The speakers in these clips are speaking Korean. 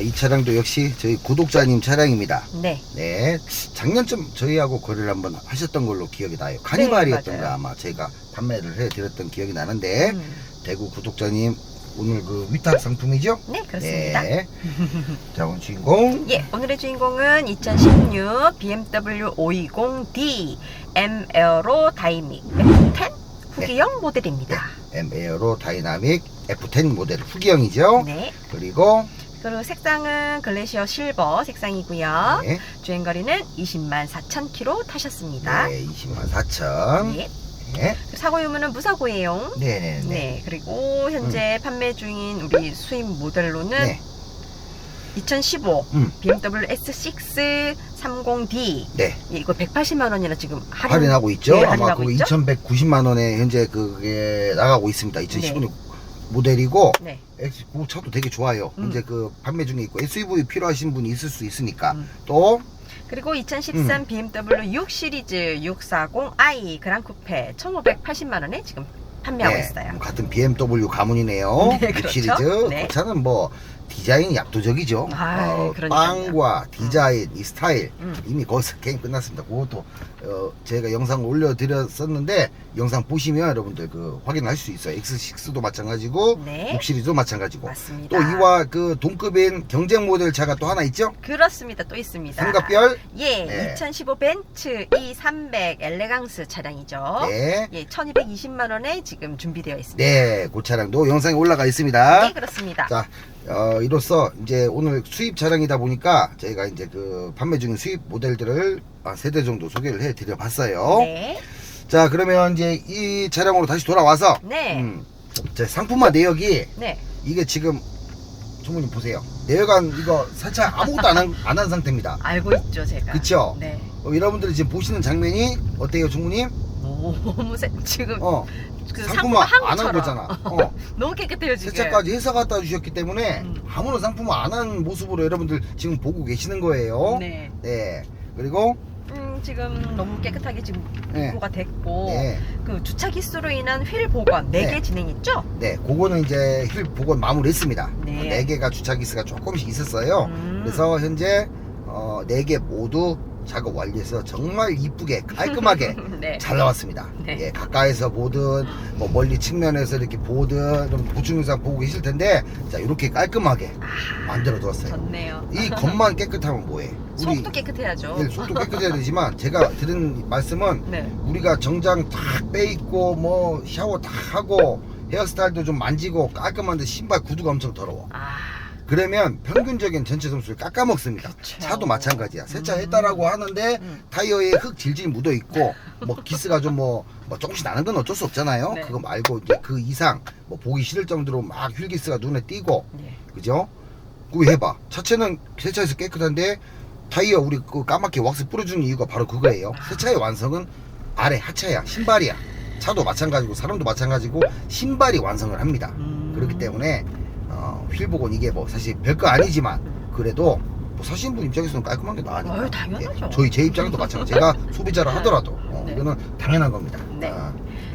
이 차량도 역시 저희 구독자님 차량입니다. 네. 네, 작년쯤 저희하고 거래를 한번 하셨던 걸로 기억이 나요. 카니발이었던가 네, 맞아요. 아마 저희가 판매를 해드렸던 기억이 나는데 음. 대구 구독자님 오늘 그 위탁 상품이죠? 네, 그렇습니다. 네. 자, 오늘 주인공 예, 오늘의 주인공은 2016 BMW 520D M 에어로 다이믹 F10 후기형 모델입니다. M 에어로 다이나믹 F10 모델 후기형이죠. 네. 그리고 그리고 색상은 글래시어 실버 색상이고요. 네, 주행거리는 20만 4천 킬로 타셨습니다. 네, 20만 4천. 네. 네, 사고 유무는 무사고예요. 네, 네, 네. 네. 그리고 현재 판매 중인 우리 수입 모델로는 네, 2015 음. BMW S6 30D 네. 예, 이거 180만 원이나 지금 할인, 할인하고 있죠. 네, 아마 있죠? 2,190만 원에 현재 그게 나가고 있습니다. 2015년 모델이고 네. X 그 차도 되게 좋아요. 음. 현재 그 판매 중에 있고 SUV 필요하신 분이 있을 수 있으니까 음. 또 그리고 2013 BMW 6 시리즈 640i 그랑 쿠페 1,580만 원에 지금 판매하고 네, 있어요. 같은 BMW 가문이네요. 네, 육 그렇죠. 시리즈 네. 그 차는 뭐 디자인이 압도적이죠. 아이, 어, 그러니까요. 빵과 디자인, 이 스타일 음. 이미 거기서 게임 끝났습니다. 그것도 어, 제가 영상 올려드렸었는데 영상 보시면 여러분들 그 확인할 수 있어요. X6도 마찬가지고 네. 6 시리즈도 마찬가지고 맞습니다. 또 이와 그 동급인 경쟁 모델 차가 또 하나 있죠? 그렇습니다. 또 있습니다. 삼각별 예, 네. 2015 벤츠 E300 엘레강스 차량이죠. 네. 예, 1,220만 원에 지금 준비되어 있습니다. 네, 그 차량도 영상에 올라가 있습니다. 네, 그렇습니다. 자, 어, 이로써 이제 오늘 수입 차량이다 보니까 저희가 이제 그 판매 중인 수입 모델들을 세대 정도 소개를 해 드려 봤어요. 네. 자, 그러면 이제 이 차량으로 다시 돌아와서 네. 음, 제 상품화 내역이 네. 이게 지금 총무님 보세요. 내역안 이거 살짝 아무것도 안한 안 한 상태입니다. 알고 있죠, 제가. 그쵸? 네. 어, 여러분들이 지금 보시는 장면이 어때요, 총무님? 너무 세, 지금 어, 그 상품화 상품 안한한 거잖아. 어. 너무 깨끗해요, 지금. 세차까지 해서 갖다 주셨기 때문에 음. 아무런 상품화 안 한 모습으로 여러분들 지금 보고 계시는 거예요. 네. 네. 그리고 음, 지금 너무 깨끗하게 지금 네. 입고가 됐고 네, 그 주차 기수로 인한 휠 복원 4개 네. 진행했죠? 네, 그거는 이제 힐 복원 마무리했습니다. 네. 네 개가 주차 기스가 조금씩 있었어요. 음. 그래서 현재 어, 네 개 모두 작업 완료해서 정말 이쁘게 깔끔하게 네. 잘 나왔습니다. 네. 예, 가까이서 보든 뭐 멀리 측면에서 이렇게 보든 좀 보충 영상 보고 계실 텐데 자 이렇게 깔끔하게 아, 만들어 두었어요. 좋네요. 이 겉만 깨끗하면 뭐해? 속도 깨끗해야죠. 예, 속도 깨끗해야 되지만 제가 드린 말씀은 네. 우리가 정장 다 빼입고 뭐 샤워 다 하고 헤어스타일도 좀 만지고 깔끔한데 신발 구두가 엄청 더러워. 아, 그러면 평균적인 전체 점수를 깎아먹습니다. 그쵸. 차도 마찬가지야. 세차 음. 했다라고 하는데 음. 타이어에 흙 질질 묻어 있고 뭐 기스가 좀뭐 뭐 조금씩 나는 건 어쩔 수 없잖아요. 네. 그거 말고 이제 그 이상 뭐 보기 싫을 정도로 막 휠기스가 눈에 띄고 네. 그죠? 그거 해봐. 차체는 세차해서 깨끗한데 타이어 우리 그 까맣게 왁스 뿌려주는 이유가 바로 그거예요. 세차의 완성은 아래 하체야 신발이야. 차도 마찬가지고 사람도 마찬가지고 신발이 완성을 합니다. 음. 그렇기 때문에 어, 휠복은 이게 뭐 사실 별거 아니지만 그래도 뭐 사시는 분 입장에서는 깔끔한 게 나으니까. 어휴, 당연하죠. 저희 제 입장도 마찬가지. 제가 소비자를 하더라도 어, 네. 이거는 당연한 겁니다. 네. 아,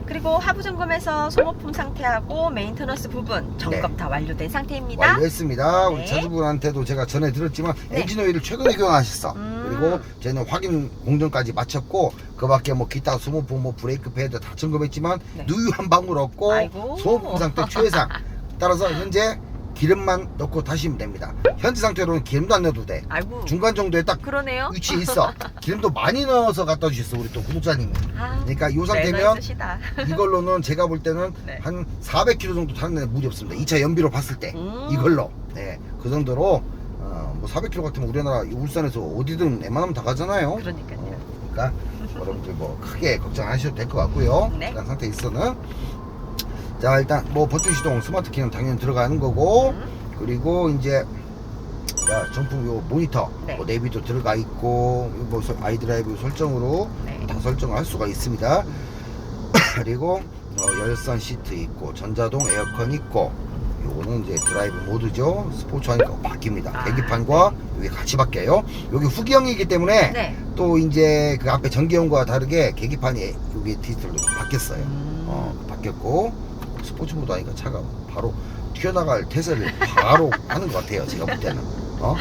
그리고 하부 점검에서 소모품 상태하고 메인터너스 부분 점검 다 완료된 상태입니다. 네. 완료했습니다. 우리 네. 차주분한테도 제가 전해드렸지만 네. 엔진 오일을 최근에 교환하셨어. 음. 그리고 저희는 확인 공정까지 마쳤고 그 밖에 뭐 기타 소모품 뭐 브레이크 패드 다 점검했지만 네. 누유 한 방울 없고 아이고. 소모품 상태 최상. 따라서 현재 기름만 넣고 다시면 됩니다. 현재 상태로는 기름도 안 넣어도 돼. 아이고. 중간 정도에 딱 그러네요. 위치에 있어. 기름도 많이 넣어서 갖다 주셨어 우리 또 구독자님이. 아, 그러니까 이 상태면 있으시다. 이걸로는 제가 볼 때는 네. 한 400km 정도 타는 데 무리 없습니다. 2차 연비로 봤을 때 음. 이걸로 네, 그 정도로 어, 뭐 400km 같으면 우리나라 울산에서 어디든 웬만하면 다 가잖아요. 그러니까요. 어, 그러니까 여러분들 뭐 크게 걱정 안 하셔도 될 것 같고요. 네. 그런 상태에 있어는 자 일단 뭐 버튼 시동 스마트 키는 당연히 들어가는 거고 음. 그리고 이제 야, 정품 요 모니터 네. 뭐 내비도 들어가 있고 뭐 서- 아이드라이브 설정으로 네. 다 설정을 할 수가 있습니다. 그리고 어, 열선 시트 있고 전자동 에어컨 있고 요거는 이제 드라이브 모드죠. 스포츠 하니까 바뀝니다. 아, 계기판과 여기 같이 바뀌어요. 여기 후기형이기 때문에 네. 또 이제 그 앞에 전기형과 다르게 계기판이 여기 디지털로 바뀌었어요. 음. 어, 바뀌었고 스포츠 모드 하니까 차가 바로 튀어나갈 태세를 바로 하는 것 같아요. 제가 볼 때는. 어?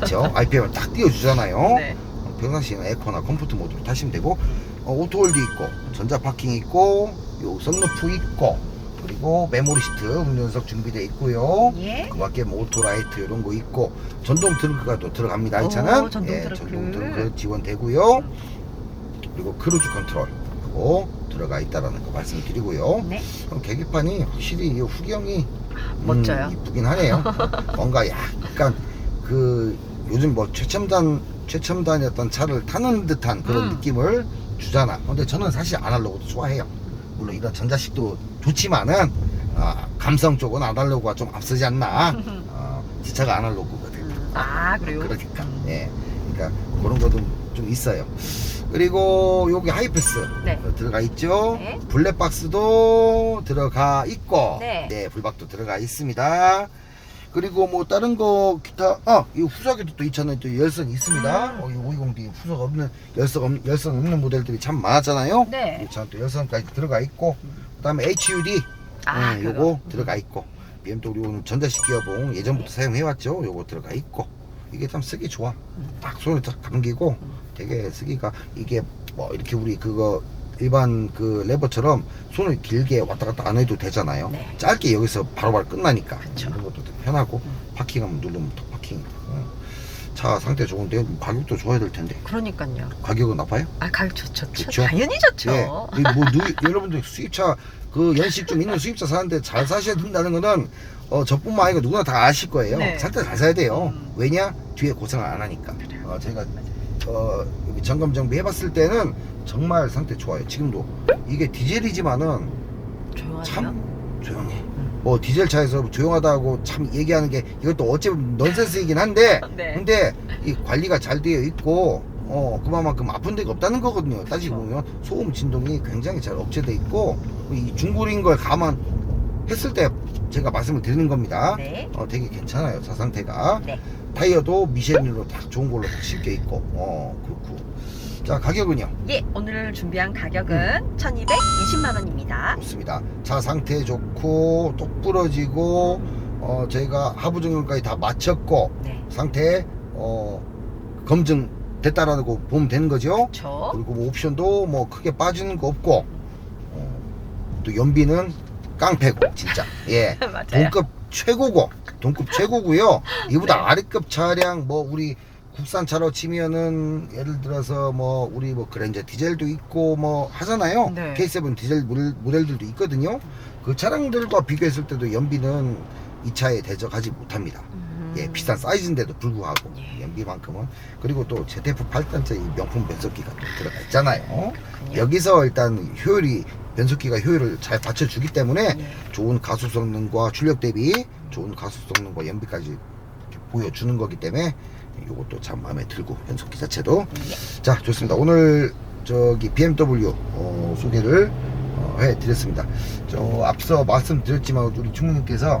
그쵸? RPM을 딱 띄워주잖아요. 네. 평상시에는 에코나 컴포트 모드로 타시면 되고 어, 오토홀드 있고 전자 파킹 있고 요 선루프 있고 그리고 메모리 시트 음료석 준비되어 있고요. 예. 그 밖에 뭐 오토라이트 이런 거 있고 전동 트렁크가 또 들어갑니다. 이 오, 차는 전동 예, 트렁크. 전동 트렁크 지원되고요. 그리고 크루즈 컨트롤 그리고 들어가 있다라는 거 말씀드리고요. 네. 어, 계기판이 확실히 이 후경이 멋져요. 음, 이쁘긴 하네요. 뭔가 약간 그 요즘 뭐 최첨단 최첨단이었던 차를 타는 듯한 그런 음. 느낌을 주잖아. 근데 저는 사실 아날로그도 좋아해요. 물론 이런 전자식도 좋지만은 아, 감성 쪽은 아날로그가 좀 앞서지 않나. 어, 제 차가 아날로그거든. 음, 아, 그래요? 그러니까. 음. 예. 그러니까 그런 것도 좀 있어요. 그리고 여기 하이패스 네. 어, 들어가 있죠. 네. 블랙박스도 들어가 있고, 네. 불박도 들어가 있습니다. 그리고 뭐 다른 거 기타 아, 이 후석에도 또 있잖아요. 또 열선이 있습니다. 음. 어, 이 520D 후석 없는 열선 없, 열선 없는 모델들이 참 많았잖아요. 네. 또 열선까지 들어가 있고, 그다음에 HUD 아, 음. 요거 들어가 있고 BMW는 전자식 기어봉 예전부터 사용해 왔죠 요거 들어가 있고 이게 참 쓰기 좋아 딱 손에 딱 감기고 되게 쓰기가 이게 뭐 이렇게 우리 그거 일반 그 레버처럼 손을 길게 왔다 갔다 안 해도 되잖아요 네. 짧게 여기서 바로바로 끝나니까 그쵸. 이런 것도 되게 편하고 음. 파킹하면 누르면 또 파킹 어. 차 상태 좋은데 가격도 좋아야 될 텐데 그러니까요. 가격은 나빠요? 아, 가격 좋, 좋죠. 좋죠? 당연히 좋죠. 예. 이 뭐, 누, 여러분들 수입차, 그 연식 좀 있는 수입차 사는데 잘 사셔야 된다는 거는, 어, 저뿐만 아니고 누구나 다 아실 거예요. 네. 살때잘 사야 돼요. 음. 왜냐? 뒤에 고생을 안 하니까. 어, 제가, 어, 여기 점검 정비 해봤을 때는 정말 상태 좋아요. 지금도. 이게 디젤이지만은 조용하네요. 참 조용해. 음. 뭐 디젤 차에서 조용하다고 참 얘기하는 게 이것도 어찌 보면 넌센스이긴 한데 네. 근데 이 관리가 잘 되어 있고 어 그만큼 아픈 데가 없다는 거거든요 따지고 보면 소음 진동이 굉장히 잘 억제돼 있고 이 중고린 걸 감안 했을 때 제가 말씀을 드리는 겁니다 네. 어 되게 괜찮아요 차 상태가 네. 타이어도 미쉐린으로 딱 좋은 걸로 딱 싣겨 있고 어 그렇고 자 가격은요 예, 오늘 준비한 가격은 1220만 원입니다. 좋습니다. 차 상태 좋고 똑 부러지고 어 저희가 하부 정형까지 다 마쳤고 네. 상태 어 검증 됐다라고 보면 되는 거죠. 그렇죠. 그리고 뭐 옵션도 뭐 크게 빠지는 거 없고 어, 또 연비는 깡패고 진짜 예 맞아요. 동급 최고고 동급 최고고요. 이보다 네. 아래급 차량 뭐 우리 국산 차로 치면은 예를 들어서 뭐 우리 뭐 그랜저 디젤도 있고 뭐 하잖아요. 네. K7 디젤 모델, 모델들도 있거든요. 그 차량들과 비교했을 때도 연비는 이 차에 대적하지 못합니다. 음. 예, 비싼 사이즈인데도 불구하고 예. 연비만큼은 그리고 또 ZF 8단짜 이 명품 변속기가 또 들어가 있잖아요. 그렇군요. 여기서 일단 효율이 변속기가 효율을 잘 받쳐주기 때문에 예. 좋은 가속 성능과 출력 대비 좋은 가속 성능과 연비까지 보여주는 거기 때문에 이것도 참 마음에 들고 변속기 자체도 예. 자 좋습니다 오늘 저기 BMW 어, 소개를 어, 해드렸습니다 저 앞서 말씀드렸지만 우리 주무님께서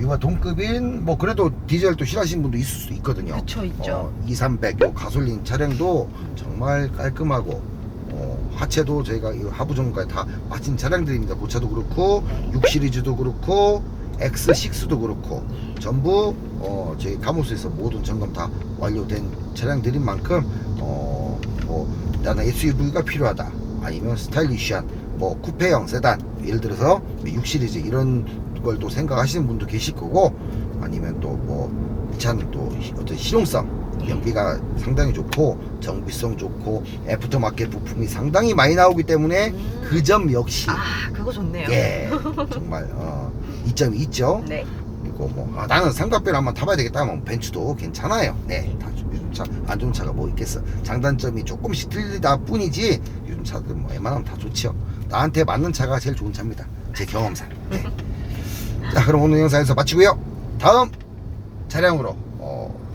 이와 동급인 뭐 그래도 디젤도 싫어하시는 분도 있을 수 있거든요 그쵸, 있죠. 어, 2300, 요 가솔린 차량도 정말 깔끔하고 어, 하체도 저희가 이 하부 정도까지 다 마친 차량들입니다. 그 차도 그렇고 6 시리즈도 그렇고 X6도 그렇고 전부 어, 저희 가모스에서 모든 점검 다 완료된 차량들인 만큼 어, 뭐 나는 SUV가 필요하다 아니면 스타일리시한 뭐 쿠페형 세단 예를 들어서 6 시리즈 이런 걸 또 생각하시는 분도 계실 거고 아니면 또뭐이 차는 또 어떤 실용성 연비가 상당히 좋고 정비성 좋고 애프터마켓 부품이 상당히 많이 나오기 때문에 음. 그 점 역시 아, 그거 좋네요. 예 정말 어, 이점이 있죠. 네. 그리고 뭐 아, 나는 삼각배를 한번 타봐야 되겠다. 하면 벤츠도 괜찮아요. 네다 요즘 차 안 좋은 차가 뭐 있겠어. 장단점이 조금씩 틀리다 뿐이지 요즘 차들 뭐 웬만하면 다 좋죠 나한테 맞는 차가 제일 좋은 차입니다. 제 경험상. 네. 자 그럼 오늘 영상에서 마치고요. 다음 차량으로 어,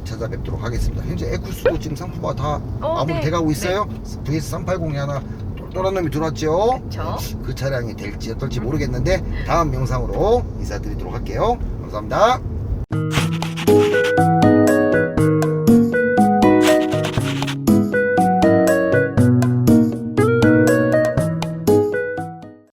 찾아뵙도록 하겠습니다. 현재 에쿠스도 지금 상품화 다 어, 마무리 네. 돼가고 있어요. VS380이 하나 똘똘한 놈이 들어왔죠? 그쵸. 그 차량이 될지 어떨지 모르겠는데 다음 영상으로 인사드리도록 할게요. 감사합니다